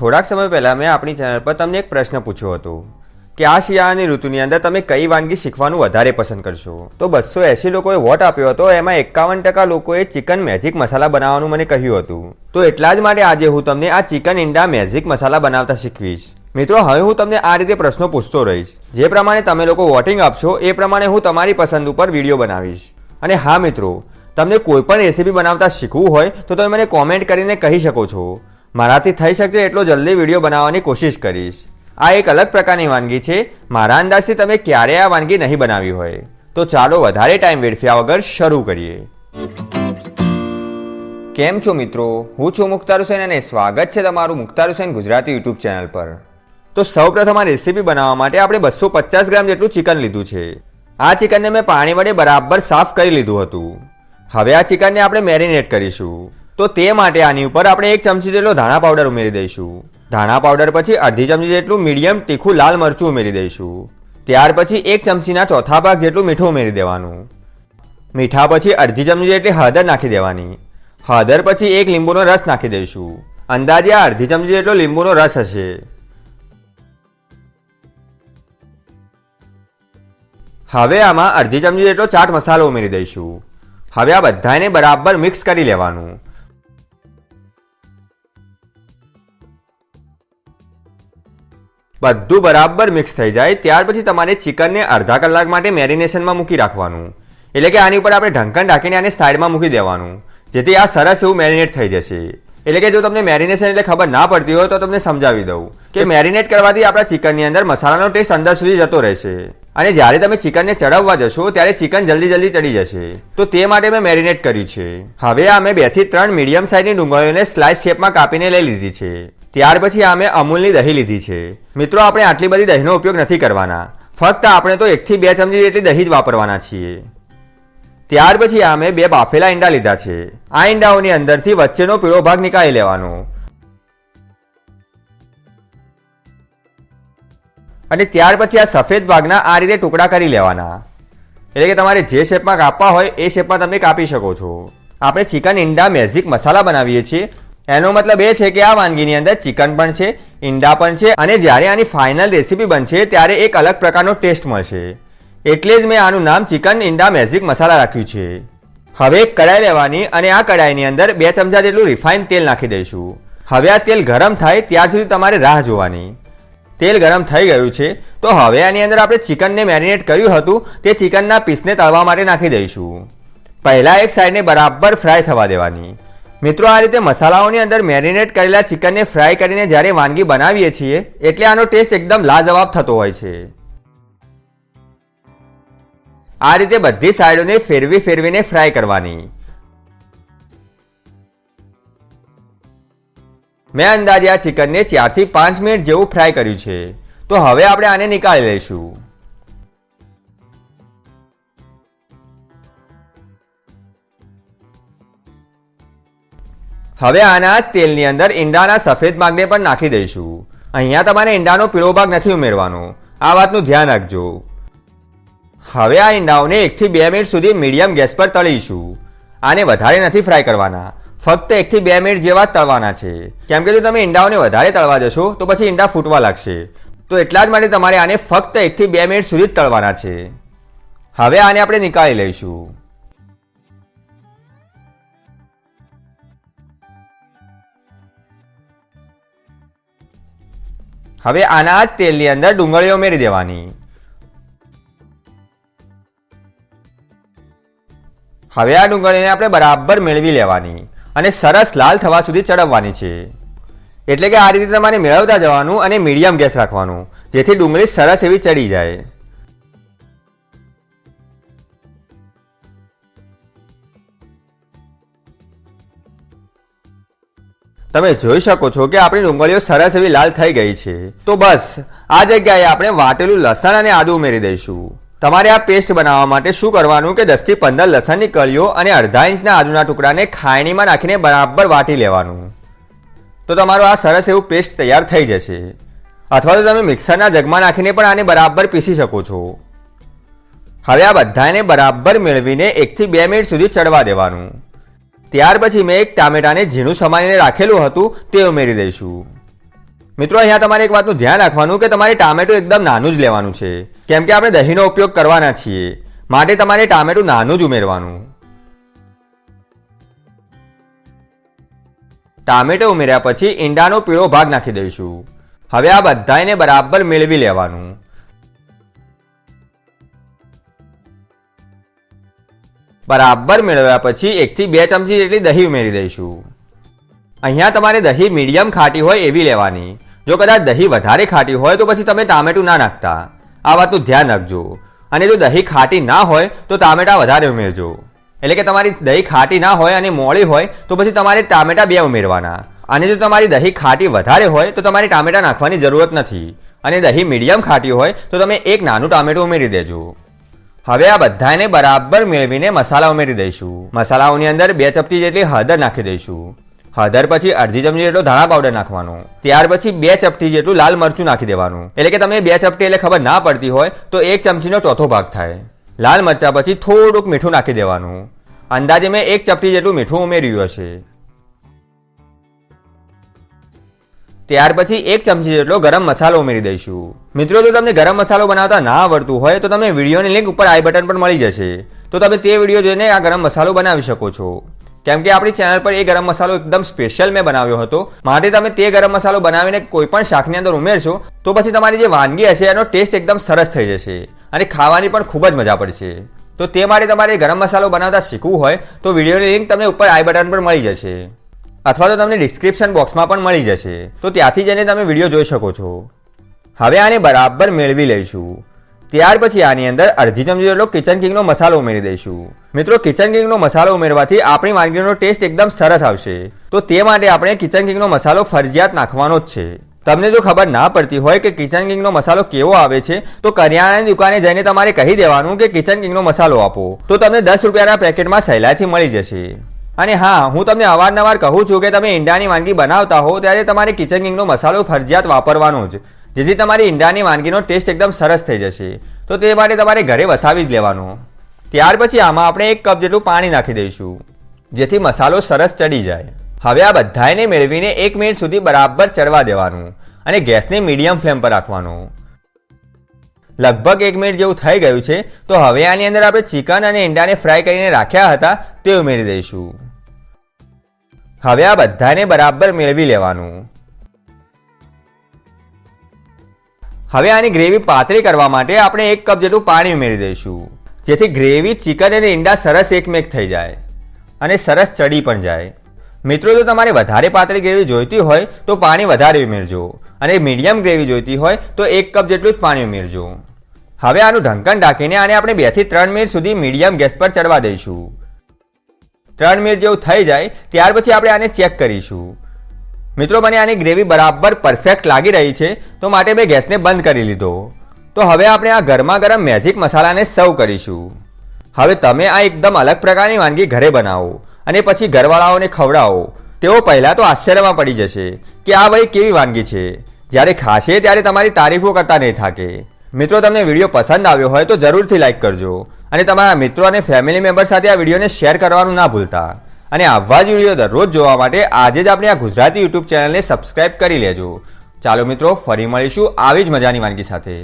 થોડાક સમય પહેલાં મેં આપણી ચેનલ પર તમને એક પ્રશ્ન પૂછ્યો હતો કે આ શિયાળાની ઋતુની અંદર તમે કઈ વાનગી શીખવાનું વધારે પસંદ કરશો? તો બસો એંસી લોકોએ વોટ આપ્યો હતો, એમાં એકાવન ટકા લોકોએ ચિકન મેજિક મસાલા બનાવવાનું મને કહ્યું હતું. તો એટલા જ માટે આજે હું તમને આ ચિકન ઈંડા મેજિક મસાલા બનાવતા શીખવીશ. મિત્રો, હવે હું તમને આ રીતે પ્રશ્નો પૂછતો રહીશ. જે પ્રમાણે તમે લોકો વોટિંગ આપશો, એ પ્રમાણે હું તમારી પસંદ ઉપર વીડિયો બનાવીશ. અને હા મિત્રો, તમને કોઈ પણ રેસીપી બનાવતા શીખવું હોય તો તમે મને કોમેન્ટ કરીને કહી શકો છો. મારાથી થઈ શકશે એટલો જલ્દી વીડિયો બનાવવાની કોશિશ કરીશ. આ એક અલગ પ્રકારની વાનગી છે. મારા અંદાજથી તમે ક્યારેય આ વાનગી નહીં બનાવી હોય. તો ચાલો વધારે ટાઈમ વેડફ્યા વગર શરૂ કરીએ. કેમ છો મિત્રો? હું છું મુખ્તાર હુસેન અને સ્વાગત છે તમારું મુખ્તાર હુસેન ગુજરાતી યુટ્યુબ ચેનલ પર. તો સૌપ્રથમ આ રેસીપી બનાવવા માટે આપણે બસો પચાસ ગ્રામ જેટલું ચિકન લીધું છે. આ ચિકનને મેં પાણી વડે બરાબર સાફ કરી લીધું હતું. હવે આ ચિકનને આપણે મેરિનેટ કરીશું. તો તે માટે આની ઉપર આપણે એક ચમચી જેટલો ધાણા પાવડર ઉમેરી દઈશું. ધાણા પાવડર પછી અડધી ચમચી જેટલું મીડિયમ તીખું લાલ મરચું ઉમેરી દઈશું. ત્યાર પછી એક ચમચીના ચોથા ભાગ જેટલું મીઠું ઉમેરી દેવાનું. મીઠા પછી અડધી ચમચી જેટલી હળદર નાખી દેવાની. હળદર પછી એક લીંબુનો રસ નાખી દઈશું. અંદાજે આ અડધી ચમચી જેટલો લીંબુનો રસ હશે. હવે આમાં અડધી ચમચી જેટલો ચાટ મસાલો ઉમેરી દઈશું. હવે આ બધાને બરાબર મિક્સ કરી લેવાનું. બધું બરાબર મિક્સ થઈ જાય, ત્યાર પછી તમારે ચિકનને અડધા કલાક માટે મેરિનેશનમાં મૂકી રાખવાનું. એટલે કે આની ઉપર આપણે ઢંકણ ઢાંકીને આને સાઈડમાં મૂકી દેવાનું. જેથી આ સરસ એવું મેરિનેટ થઈ જશે. એટલે કે જો તમને મેરિનેશન એટલે ખબર ના પડતી હોય તો તમને સમજાવી દઉં કે મેરિનેટ કરવાથી આપણા ચિકનની અંદર મસાલાનો ટેસ્ટ અંદર સુધી જતો રહેશે. અને જ્યારે તમે ચિકનને ચડાવવા જશો, ત્યારે ચિકન જલ્દી જલ્દી ચડી જશે. તો તે માટે મેં મેરિનેટ કર્યું છે. હવે આ મેં બેથી ત્રણ મીડિયમ સાઇઝની ડુંગળીઓને સ્લાઇસ શેપમાં કાપીને લઈ લીધી છે. ત્યાર પછી આ અમૂલની દહીં લીધી છે. મિત્રો, આપણે આટલી બધી દહીંનો ઉપયોગ નથી કરવાના. ફક્ત આપણે તો એકથી બે ચમચી જેટલી દહીં જ વાપરવાના છીએ. ત્યાર પછી આ બે બાફેલા ઈંડા લીધા છે. આ ઈંડાઓની અંદરથી વચ્ચેનો પીળો ભાગ નીકાળી લેવાનો. અને ત્યાર પછી આ સફેદ ભાગના આ રીતે ટુકડા કરી લેવાના. એટલે કે તમારે જે શેપમાં કાપવા હોય એ શેપમાં તમે કાપી શકો છો. આપણે ચિકન ઈંડા મેઝિક મસાલા બનાવીએ છીએ. એનો મતલબ એ છે કે આ વાનગીની અંદર ચિકન પણ છે, ઈંડા પણ છે અને જ્યારે આની ફાઇનલ રેસીપી બનશે ત્યારે એક અલગ પ્રકારનો ટેસ્ટ મળશે. એટલે જ મેં આનું નામ ચિકન ઈંડા મેઝિક મસાલા રાખ્યું છે. હવે કડાઈ લેવાની અને આ કડાઈની અંદર બે ચમચા જેટલું રિફાઇન તેલ નાખી દઈશું. હવે આ તેલ ગરમ થાય ત્યાર સુધી તમારે રાહ જોવાની. તેલ ગરમ થઈ ગયું છે, તો હવે આની અંદર આપણે ચિકનને મેરિનેટ કર્યું હતું, તે ચિકનના પીસને તળવા માટે નાખી દઈશું. પહેલાં એક સાઈડને બરાબર ફ્રાય થવા દેવાની. મિત્રો, આ રીતે મસાલાઓની અંદર મેરિનેટ કરેલા ચિકનને ફ્રાય કરીને જ્યારે વાનગી બનાવીએ છીએ, એટલે આનો ટેસ્ટ એકદમ લાજવાબ થતો હોય છે. આ રીતે બધી સાઈડોને ફેરવી ફેરવીને ફ્રાય કરવાની. મેં અંદાજે આ ચિકનને ચારથી પાંચ મિનિટ જેવું ફ્રાય કર્યું છે. તો હવે આપણે આને નીકાળી લઈશું. હવે આના જ તેલની અંદર ઈંડાના સફેદ ભાગને પણ નાખી દઈશું. અહીંયા તમારે ઈંડાનો પીળો ભાગ નથી ઉમેરવાનો. આ વાતનું ધ્યાન રાખજો. હવે આ ઈંડાઓને એકથી બે મિનિટ સુધી મીડિયમ ગેસ પર તળીશું. આને વધારે નથી ફ્રાય કરવાના. ફક્ત એકથી બે મિનિટ જેવા જ તળવાના છે. કેમ કે જો તમે ઈંડાઓને વધારે તળવા જશો, તો પછી ઈંડા ફૂટવા લાગશે. તો એટલા જ માટે તમારે આને ફક્ત એકથી બે મિનિટ સુધી જ તળવાના છે. હવે આને આપણે નીકાળી લઈશું. હવે આના જ તેલની અંદર ડુંગળીઓ ઉમેરી દેવાની. હવે આ ડુંગળીને આપણે બરાબર મેળવી લેવાની અને સરસ લાલ થવા સુધી ચડવવાની છે. એટલે કે આ રીતે તમારે મેળવતા જવાનું અને મીડિયમ ગેસ રાખવાનું, જેથી ડુંગળી સરસ એવી ચડી જાય. તમે જોઈ શકો છો કે આપણી ડુંગળીઓ સરસ એવી લાલ થઈ ગઈ છે. તો બસ, આ જગ્યાએ આપણે વાટેલું લસણ અને આદુ ઉમેરી દઈશું. તમારે આ પેસ્ટ બનાવવા માટે શું કરવાનું કે દસથી પંદર લસણની કળીઓ અને અડધા ઇંચના આદુના ટુકડાને ખાયણીમાં નાખીને બરાબર વાટી લેવાનું. તો તમારો આ સરસ એવું પેસ્ટ તૈયાર થઈ જશે. અથવા તો તમે મિક્સરના જગમાં નાખીને પણ આને બરાબર પીસી શકો છો. હવે આ બધાને બરાબર મેળવીને એકથી બે મિનિટ સુધી ચડવા દેવાનું. ત્યાર પછી મેં એક ટામેટાને ઝીણું સમારીને રાખેલું હતું, તે ઉમેરી દઈશું. મિત્રો, અહીંયા તમારે એક વાતનું ધ્યાન રાખવાનું કે તમારે ટામેટું એકદમ નાનું જ લેવાનું છે. કેમ કે આપણે દહીંનો ઉપયોગ કરવાના છીએ. માટે તમારે ટામેટું નાનું જ ઉમેરવાનું. ટામેટો ઉમેર્યા પછી ઈંડાનો પીળો ભાગ નાખી દઈશું. હવે આ બધાને બરાબર મેળવી લેવાનું. બરાબર મેળવ્યા પછી એકથી બે ચમચી જેટલી દહીં ઉમેરી દઈશું. અહીંયા તમારે દહીં મીડિયમ ખાટી હોય એવી લેવાની. જો કદાચ દહીં વધારે ખાટી હોય તો પછી તમે ટામેટું ના નાખતા. આ વાતનું ધ્યાન રાખજો. અને જો દહીં ખાટી ના હોય તો ટામેટા વધારે ઉમેરજો. એટલે કે તમારી દહીં ખાટી ના હોય અને મોળી હોય તો પછી તમારે ટામેટા બે ઉમેરવાના. અને જો તમારી દહીં ખાટી વધારે હોય તો તમારે ટામેટા નાખવાની જરૂરત નથી. અને દહીં મીડિયમ ખાટી હોય તો તમે એક નાનું ટામેટું ઉમેરી દેજો. હવે આ બધાને બરાબર મેળવીને મસાલા ઉમેરી દઈશું. મસાલાઓની અંદર બે ચપટી જેટલી હળદર નાખી દઈશું. હળદર પછી અડધી ચમચી જેટલો ધાણા પાવડર નાખવાનો. ત્યાર પછી બે ચપટી જેટલું લાલ મરચું નાખી દેવાનું. એટલે કે તમે બે ચપટી એટલે ખબર ના પડતી હોય, તો એક ચમચીનો ચોથો ભાગ થાય. લાલ મરચા પછી થોડુંક મીઠું નાખી દેવાનું. અંદાજે મેં એક ચપટી જેટલું મીઠું ઉમેર્યું હશે. ત્યાર પછી એક ચમચી જેટલો ગરમ મસાલો ઉમેરી દઈશું. મિત્રો, જો તમને ગરમ મસાલો બનાવતા ના આવડતું હોય, તો તમે વિડીયોની લિંક ઉપર આઈ બટન પર મળી જશે. તો તમે તે વીડિયો જોઈને આ ગરમ મસાલો બનાવી શકો છો. કેમ કે આપણી ચેનલ પર એ ગરમ મસાલો એકદમ સ્પેશિયલ મેં બનાવ્યો હતો. માટે તમે તે ગરમ મસાલો બનાવીને કોઈ પણ શાકની અંદર ઉમેરશો, તો પછી તમારી જે વાનગી હશે, એનો ટેસ્ટ એકદમ સરસ થઈ જશે અને ખાવાની પણ ખૂબ જ મજા પડશે. તો તે માટે તમારે ગરમ મસાલો બનાવતા શીખવું હોય, તો વિડીયોની લિંક તમને ઉપર આઈ બટન પર મળી જશે. અથવા તો તમને ડિસ્ક્રિપ્શન બોક્સમાં પણ મળી જશે. તો ત્યાંથી જઈને તમે વીડિયો જોઈ શકો છો. હવે આને બરાબર મેળવી લઈશું. ત્યાર પછી આની અંદર અડધી ચમચી જેટલો કિચન કિંગનો મસાલો ઉમેરી દઈશું. મિત્રો કિચન કિંગનો મસાલો ઉમેરવાથી આપણી વાનગીનો ટેસ્ટ એકદમ સરસ આવશે. તો તે માટે આપણે કિચન કિંગનો મસાલો ફરજિયાત નાખવાનો જ છે. તમને જો ખબર ના પડતી હોય કે કિચન કિંગનો મસાલો કેવો આવે છે, તો કરિયાણાની દુકાને જઈને તમારે કહી દેવાનું કે કિચન કિંગનો મસાલો આપો. તો તમને દસ રૂપિયાના પેકેટમાં સહેલાઈથી મળી જશે. અને હા, હું તમને અવારનવાર કહું છું કે તમે ઈંડાની વાનગી બનાવતા હો ત્યારે તમારે કિચન કિંગનો મસાલો ફરજિયાત વાપરવાનો જ. જેથી તમારી ઈંડાની વાનગીનો ટેસ્ટ એકદમ સરસ થઈ જશે. તો તે માટે તમારે ઘરે વસાવી જ લેવાનો. ત્યાર પછી આમાં આપણે એક કપ જેટલું પાણી નાખી દઈશું, જેથી મસાલો સરસ ચડી જાય. હવે આ બધાને મેળવીને એક મિનિટ સુધી બરાબર ચડવા દેવાનું અને ગેસને મીડિયમ ફ્લેમ પર રાખવાનું. લગભગ એક મિનિટ જેવું થઈ ગયું છે, તો હવે આની અંદર આપણે ચિકન અને ઈંડાને ફ્રાય કરીને રાખ્યા હતા, તે ઉમેરી દઈશું. હવે આ બધાને બરાબર મેળવી લેવાનું. હવે આની ગ્રેવી પાતળી કરવા માટે આપણે એક કપ જેટલું પાણી ઉમેરી દઈશું. જેથી ગ્રેવી, ચિકન અને ઈંડા સરસ એકમેક થઈ જાય અને સરસ ચડી પણ જાય. મિત્રો, જો તમારે વધારે પાતળી ગ્રેવી જોઈતી હોય, તો પાણી વધારે ઉમેરજો અને મીડિયમ ગ્રેવી જોઈતી હોય, તો એક કપ જેટલું જ પાણી ઉમેરજો. હવે આનું ઢંકણ ઢાંકીને આને આપણે બેથી ત્રણ મિનિટ સુધી મીડિયમ ગેસ પર ચડવા દઈશું. ત્રણ મિનિટ જેવું થઈ જાય, ત્યાર પછી આપણે આને ચેક કરીશું. મિત્રો, મને આની ગ્રેવી બરાબર પરફેક્ટ લાગી રહી છે, તો માટે મેં ગેસને બંધ કરી લીધો. તો હવે આપણે આ ગરમા ગરમ મેજિક મસાલાને સર્વ કરીશું. હવે તમે આ એકદમ અલગ પ્રકારની વાનગી ઘરે બનાવો અને પછી ઘરવાળાઓને ખવડાવો. તેઓ પહેલાં તો આશ્ચર્યમાં પડી જશે કે આ ભાઈ કેવી વાનગી છે. જ્યારે ખાશે ત્યારે તમારી તારીફો કરતા નહીં થાકે. મિત્રો, તમને વીડિયો પસંદ આવ્યો હોય તો જરૂરથી લાઈક કરજો. અને તમારા મિત્રો અને ફેમિલી મેમ્બર સાથે આ વિડીયોને શેર કરવાનું ના ભૂલતા. અને આવા જ વીડિયો દરરોજ જોવા માટે આજે જ આપણે આ ગુજરાતી યુટ્યુબ ચેનલને સબસ્ક્રાઇબ કરી લેજો. ચાલો મિત્રો, ફરી મળીશું આવી જ મજાની વાનગી સાથે.